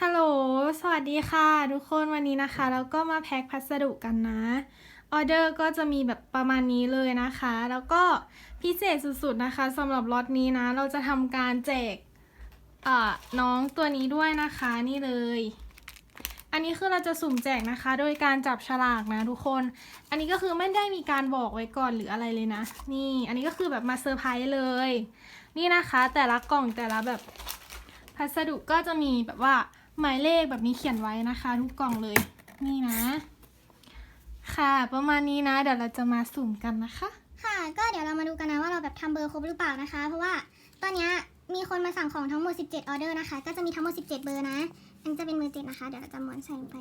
ฮัลโหล สวัสดีค่ะทุกคนวันนี้นะคะ เราก็มาแพ็คพัสดุกันนะ ออเดอร์ก็จะมีแบบประมาณนี้เลยนะคะ แล้วก็พิเศษสุดๆนะคะสำหรับล็อตนี้นะ เราจะทำการแจกอ่าน้องตัวนี้ด้วยนะคะนี่เลย อันนี้คือเราจะสุ่มแจกนะคะ โดยการจับฉลากนะทุกคน อันนี้ก็คือไม่ได้มีการบอกไว้ก่อนหรืออะไรเลยนะ นี่ อันนี้ก็คือแบบมาเซอร์ไพรส์เลย นี่นะคะ แต่ละกล่องแต่ละแบบพัสดุก็จะมีแบบว่า หมายเลขแบบนี้เขียนไว้นะคะ ทุกกล่องเลย นี่นะ ค่ะ ประมาณนี้นะ เดี๋ยวเราจะมาสุ่มกันนะคะ ค่ะก็เดี๋ยวเรามาดูกันนะว่าเราแบบทำเบอร์ครบหรือเปล่านะคะ เพราะว่าตอนเนี้ยมีคนมาสั่งของทั้งหมด 17 ออเดอร์นะคะ ก็จะมีทั้งหมด 17 เบอร์นะ อันนจะเป็นเบอร์เจ็ดนะคะ เดี๋ยวเราจะม้วนใส่ลงไป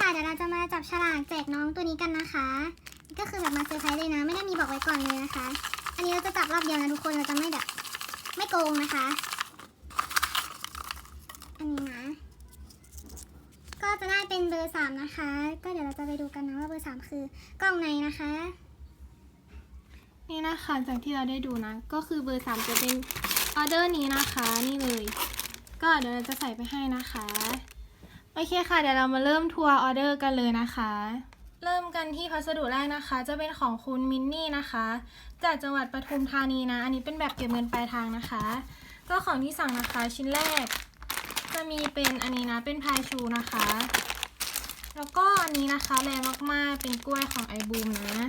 ค่ะ เดี๋ยวเราจะมาจับฉลากแจกน้องตัวนี้กันนะคะ ก็คือแบบมาเซอร์ไพรส์เลยนะ ไม่ได้มีบอกไว้ก่อนเลยนะคะ อันนี้เราจะจับรอบเดียวนะทุกคน เราจะไม่แบบ ไม่โกงนะคะ อันนี้นะ ก็จะได้เป็นเบอร์สามนะคะ ก็เดี๋ยวเราจะไปดูกันนะว่าเบอร์สามคือกล่องไหนนะคะ นี่นะคะจากที่เราได้ดูนะ ก็คือเบอร์สามจะเป็นออเดอร์นี้นะคะ นี่เลย ก็เดี๋ยวเราจะใส่ไปให้นะคะ โอเคค่ะ เดี๋ยวเรามาเริ่มทัวร์ออเดอร์กันเลยนะคะ เริ่มกันที่พัสดุแรกนะคะ จะเป็นของคุณมินนี่นะคะ จากจังหวัดปทุมธานีนะ อันนี้เป็นแบบเก็บเงินปลายทางนะคะ ก็ของที่สั่งนะคะชิ้นแรก จะมีเป็นอันนี้นะ เป็นพายชูนะคะ แล้วก็อันนี้นะคะแรงมากๆ เป็นกล้วยของไอบูมนะ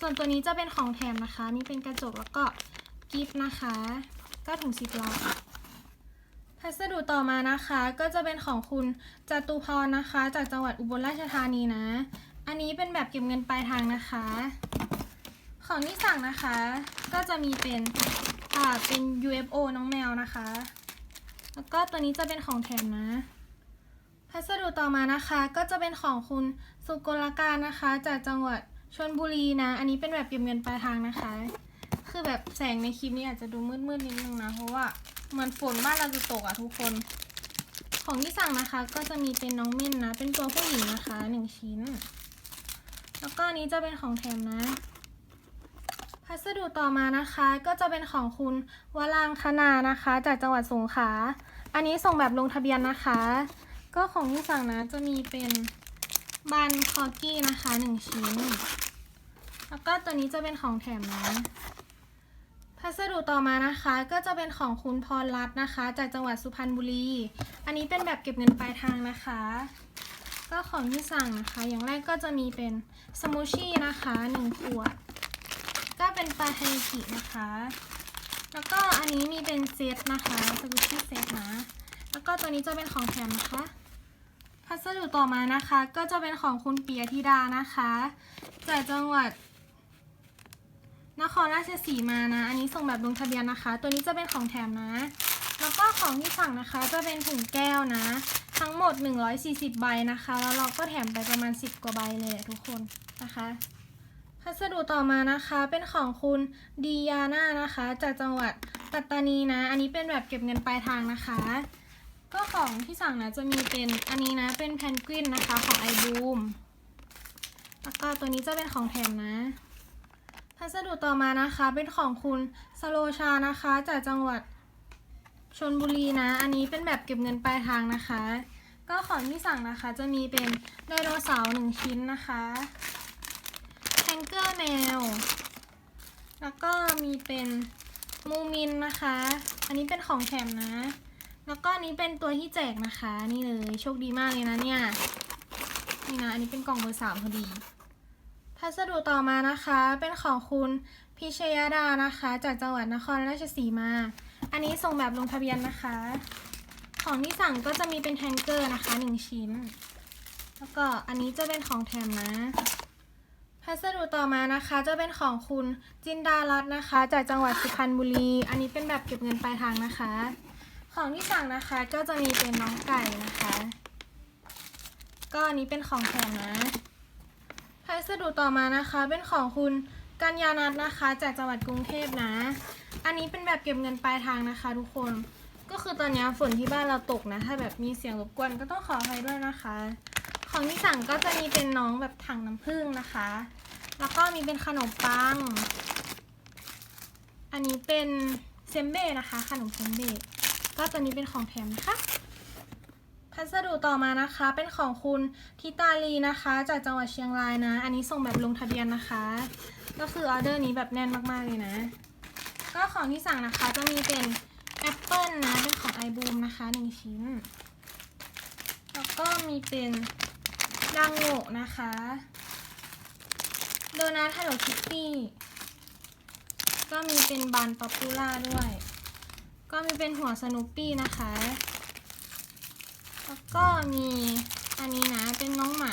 ส่วนตัวนี้จะเป็นของแถมนะคะ มีเป็นกระจกแล้วก็กิฟต์นะคะ ก็ถุงซิปล็อก พัสดุต่อมานะคะก็จะเป็นของคุณจตุพรนะคะ จากจังหวัดอุบลราชธานีนะ อันนี้เป็นแบบเก็บเงินปลายทางนะคะ ของที่สั่งนะคะ ก็จะมีเป็นอ่าเป็น UFO น้องแมวนะคะ แล้วก็ตัวนี้จะเป็นของแถมนะ พัสดุต่อมานะคะก็จะเป็นของคุณสุกลการนะคะ จากจังหวัดชลบุรีนะ อันนี้เป็นแบบเก็บเงินปลายทางนะคะ คือแบบแสงในคลิปนี้อาจจะดูมืดๆนิดนึงนะ เพราะว่าเหมือนฝนบ้านเราจะตกอะทุกคน ของที่สั่งนะคะ ก็จะมีเป็นน้องมินนะ เป็นตัวผู้หญิงนะคะหนึ่งชิ้น แล้วก็อันนี้จะเป็นของแถมนะ พัสดุต่อมานะคะ ก็จะเป็นของคุณวรางคณานะคะ จากจังหวัดสงขลา อันนี้ส่งแบบลงทะเบียนนะคะ ก็ของที่สั่งนะจะมีเป็นบันคอกี้นะคะหนึ่งชิ้น แล้วก็ตัวนี้จะเป็นของแถมนะ พัสดุต่อมานะคะก็จะเป็นของคุณพรรัตน์นะคะ จากจังหวัดสุพรรณบุรี อันนี้เป็นแบบเก็บเงินปลายทางนะคะ ก็ของที่สั่งนะคะ อย่างแรกก็จะมีเป็นสมูชี่นะคะหนึ่งขวด ก็เป็นปลาไทกินะคะ แล้วก็อันนี้มีเป็นเซตนะคะสมูชี่เซตนะ แล้วก็ตัวนี้จะเป็นของแถมนะคะพัสดุต่อมานะคะ ก็จะเป็นของคุณเปียธิดานะคะ จากจังหวัด นครราชสีมานะ อันนี้ส่งแบบลงทะเบียนนะคะ ตัวนี้จะเป็นของแถมนะ แล้วก็ของที่สั่งนะคะจะเป็นถุงแก้วนะ ทั้งหมด 140 ใบนะคะ แล้วเราก็แถมไปประมาณ 10 กว่าใบเลยอะทุกคนนะคะ พัสดุต่อมานะคะเป็นของคุณดียาน่านะคะ จากจังหวัดปัตตานีนะ อันนี้เป็นแบบเก็บเงินปลายทางนะคะ ก็ของที่สั่งนะจะมีเป็นอันนี้นะเป็นแพนกวินนะคะของไอบูมแล้วก็ตัวนี้จะเป็นของแถมนะ พัสดุต่อมานะคะเป็นของคุณสโลชานะคะจากจังหวัดชนบุรีนะ อันนี้เป็นแบบเก็บเงินปลายทางนะคะ ก็ของที่สั่งนะคะจะมีเป็นไดโนเสาร์หนึ่งชิ้นนะคะแทงเกอร์แมว แล้วก็มีเป็นมูมินนะคะ อันนี้เป็นของแถมนะ แล้วก็นนี้เป็นตัวที่แจกนะคะ นี่เลยโชคดีมากเลยนะเนี่ย นี่นะ อันนี้เป็นกล่องเบอร์สามพอดี พัสดุต่อมานะคะเป็นของคุณพิชยดานะคะ จากจังหวัดนครราชสีมา อันนี้ส่งแบบลงทะเบียนนะคะ ของที่สั่งก็จะมีเป็นแทงเกอร์นะคะหนึ่งชิ้น แล้วก็อันนี้จะเป็นของแถมนะ พัสดุต่อมานะคะจะเป็นของคุณจินดารัตน์นะคะ จากจังหวัดสุพรรณบุรี อันนี้เป็นแบบเก็บเงินปลายทางนะคะ ของที่สั่งนะคะก็จะมีเป็นน้องไก่นะคะ ก็อันนี้เป็นของแถมนะ พัสดุต่อมานะคะ เป็นของคุณกัญญานัทนะคะ จากจังหวัดกรุงเทพนะ อันนี้เป็นแบบเก็บเงินปลายทางนะคะ ทุกคน ก็คือตอนนี้ฝนที่บ้านเราตกนะ ถ้าแบบมีเสียงรบกวนก็ต้องขออภัยด้วยนะคะ ของที่สั่งก็จะมีเป็นน้องแบบถังน้ำผึ้งนะคะ แล้วก็มีเป็นขนมปัง อันนี้เป็นเซมเบ้นะคะ ขนมเซมเบ้ก็ตัวนี้เป็นของแถมนะคะ พัสดุต่อมานะคะเป็นของคุณทิตาลีนะคะ จากจังหวัดเชียงรายนะ อันนี้ส่งแบบลงทะเบียนนะคะ ก็คือออเดอร์นี้แบบแน่นมากๆเลยนะ ก็ของที่สั่งนะคะจะมีเป็นแอปเปิลนะ เป็นของไอบูมนะคะหนึ่งชิ้น แล้วก็มีเป็นดังโงะนะคะ โดนัทฮัลโหลคิตตี้ก็มีเป็นบันป๊อปปูล่าด้วย ก็มีเป็นหัวสนุปปี้นะคะ แล้วก็มีอันนี้นะเป็นน้องหมา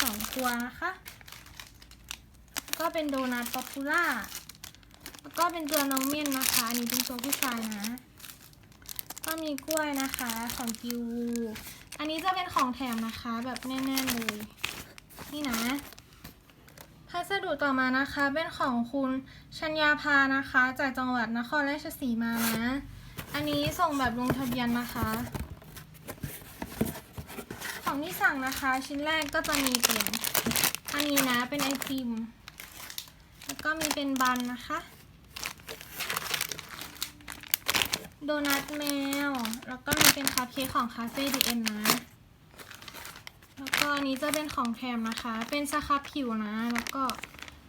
สองตัวนะคะ ก็เป็นโดนัทป๊อปปูล่า แล้วก็เป็นตัวน้องเม่นนะคะอันนี้เป็นตัวผู้ชายนะ ก็มีกล้วยนะคะของกิวูอันนี้จะเป็นของแถมนะคะแบบแน่นๆเลย นี่นะพัสดุต่อมานะคะเป็นของคุณชัญญาภานะคะ จากจังหวัดนครราชสีมานะ อันนี้ส่งแบบลงทะเบียนนะคะ ของที่สั่งนะคะ ชิ้นแรกก็จะมีเป็นอันนี้นะเป็นไอติมแล้วก็มีเป็นบันนะคะ โดนัทแมว แล้วก็มีเป็นคัพเค้กของคาเฟ่ดีเอ็นนะ แล้วก็อันนี้จะเป็นของแถมนะคะ เป็นสครับผิวนะ แล้วก็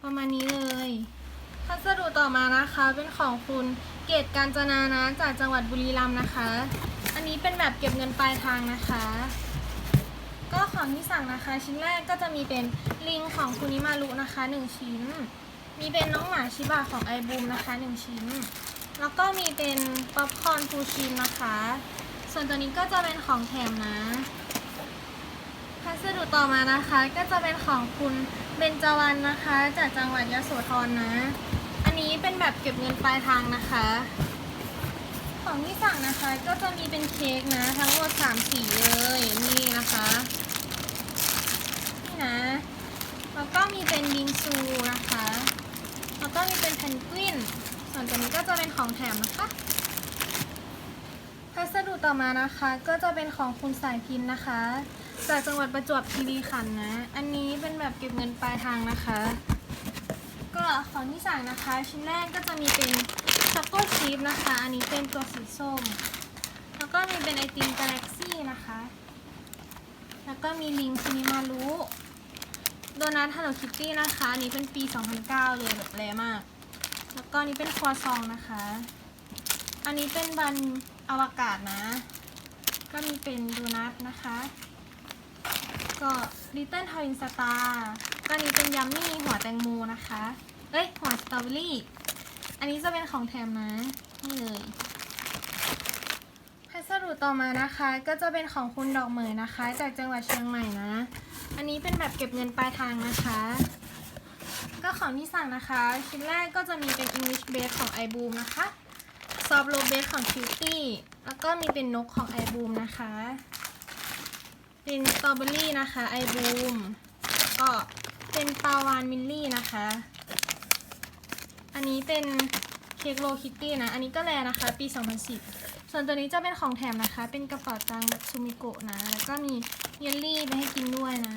ประมาณนี้เลยพัสดุต่อมานะคะเป็นของคุณเกตการจนานะจากจังหวัดบุรีรัมย์นะคะ อันนี้เป็นแบบเก็บเงินปลายทางนะคะ ก็ของที่สั่งนะคะ ชิ้นแรกก็จะมีเป็นลิงของคุนิมารุนะคะหนึ่งชิ้น มีเป็นน้องหมาชิบะของไอบูมนะคะหนึ่งชิ้น แล้วก็มีเป็นป๊อปคอร์นฟูชินนะคะ ส่วนตัวนี้ก็จะเป็นของแถมนะพัสดุต่อมานะคะ ก็จะเป็นของคุณเบญจวรรณนะคะ จากจังหวัดยโสธรนะ อันนี้เป็นแบบเก็บเงินปลายทางนะคะ ของที่สั่งนะคะก็จะมีเป็นเค้กนะ ทั้งหมดสามสีเลยนี่นะคะ นี่นะ แล้วก็มีเป็นบิงซูนะคะ แล้วก็มีเป็นเพนกวิน ส่วนตัวนี้ก็จะเป็นของแถมนะคะ พัสดุต่อมานะคะ ก็จะเป็นของคุณสายพินนะคะ จากจังหวัดประจวบคีรีขันธ์นะ อันนี้เป็นแบบเก็บเงินปลายทางนะคะ ก็ของที่สั่งนะคะ ชิ้นแรกก็จะมีเป็นช็อกโกชีฟนะคะ อันนี้เป็นตัวสีส้ม แล้วก็มีเป็นไอติมกาแล็กซี่นะคะ แล้วก็มีลิงซินิมารุโดนัทฮัลโลคิตตี้นะคะ อันนี้เป็นปี 2009 เลยแบบแรมาก แล้วก็นี้เป็นครัวซองนะคะ อันนี้เป็นบันอวกาศนะ ก็มีเป็นโดนัทนะคะ ก็ลิตเติ้ลทวินสตาร์ก็อันนี้เป็นยัมมี่หัวแตงโมนะคะ เอ้ยหัวสตรอเบอรี่ อันนี้จะเป็นของแถมนะนี่เลยพัสดุต่อมานะคะก็จะเป็นของคุณดอกเหมยนะคะ จากจังหวัดเชียงใหม่นะ อันนี้เป็นแบบเก็บเงินปลายทางนะคะ ก็ของที่สั่งนะคะ ชิ้นแรกก็จะมีเป็น English Base ของ iBoom นะคะซอฟโลเบสของ Cutie แล้วก็มีเป็นนกของ iBoom นะคะ เป็นสตรอเบอรี่นะคะไอบูมก็เป็นปาวานมิลลี่นะคะ อันนี้เป็นเค้กโลคิตตี้นะ อันนี้ก็แลนะคะ ปี 2010 ส่วนตัวนี้จะเป็นของแถมนะคะ เป็นกระเป๋าตังค์แบบซูมิโกะนะ แล้วก็มีเยลลี่ไปให้กินด้วยนะ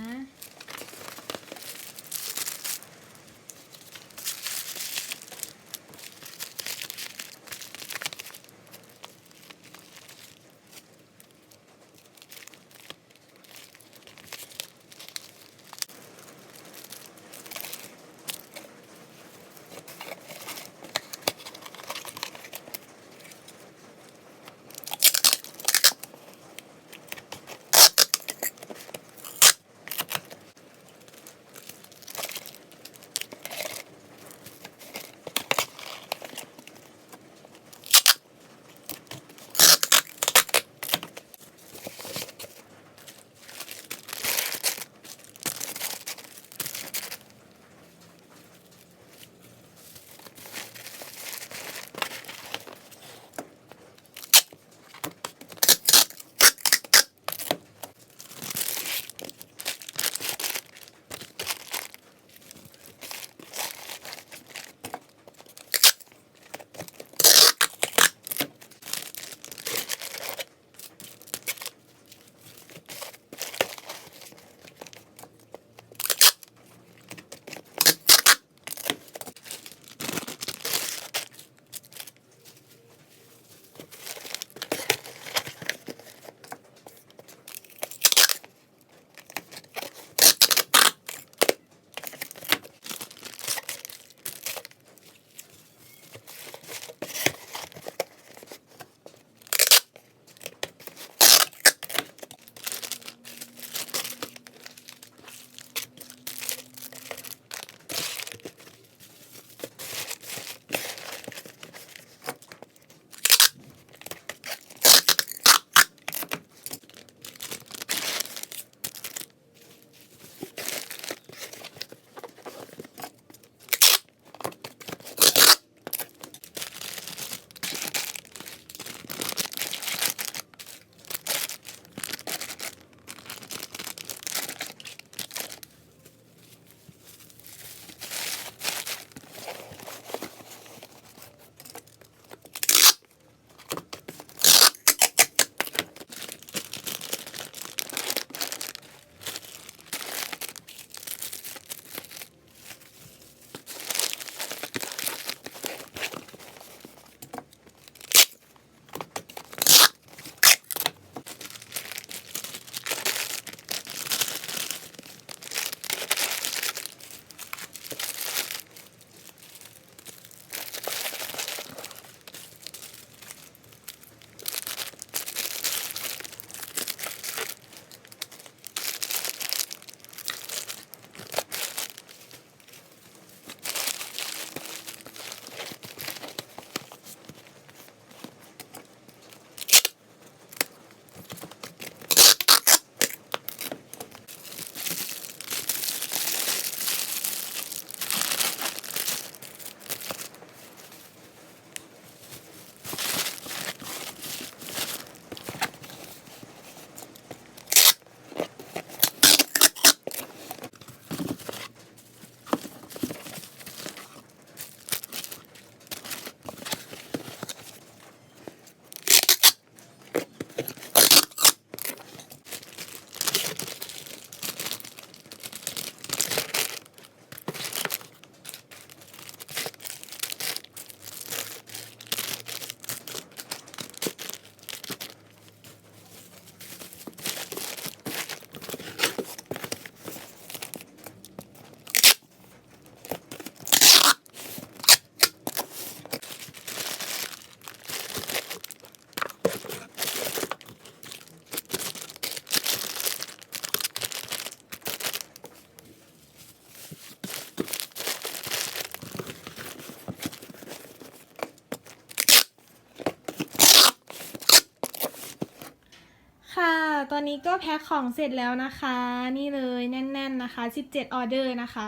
ตอนนี้ก็แพ็คของเสร็จแล้วนะคะ นี่เลยแน่น ๆนะคะ 17 ออเดอร์นะคะ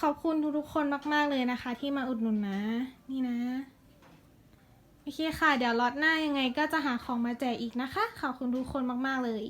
ขอบคุณทุกๆคนมากๆเลยนะคะ ที่มาอุดหนุนนะ นี่นะ โอเคค่ะ เดี๋ยวล็อตหน้ายังไงก็จะหาของมาแจกอีกนะคะ ขอบคุณทุกคนมากๆเลย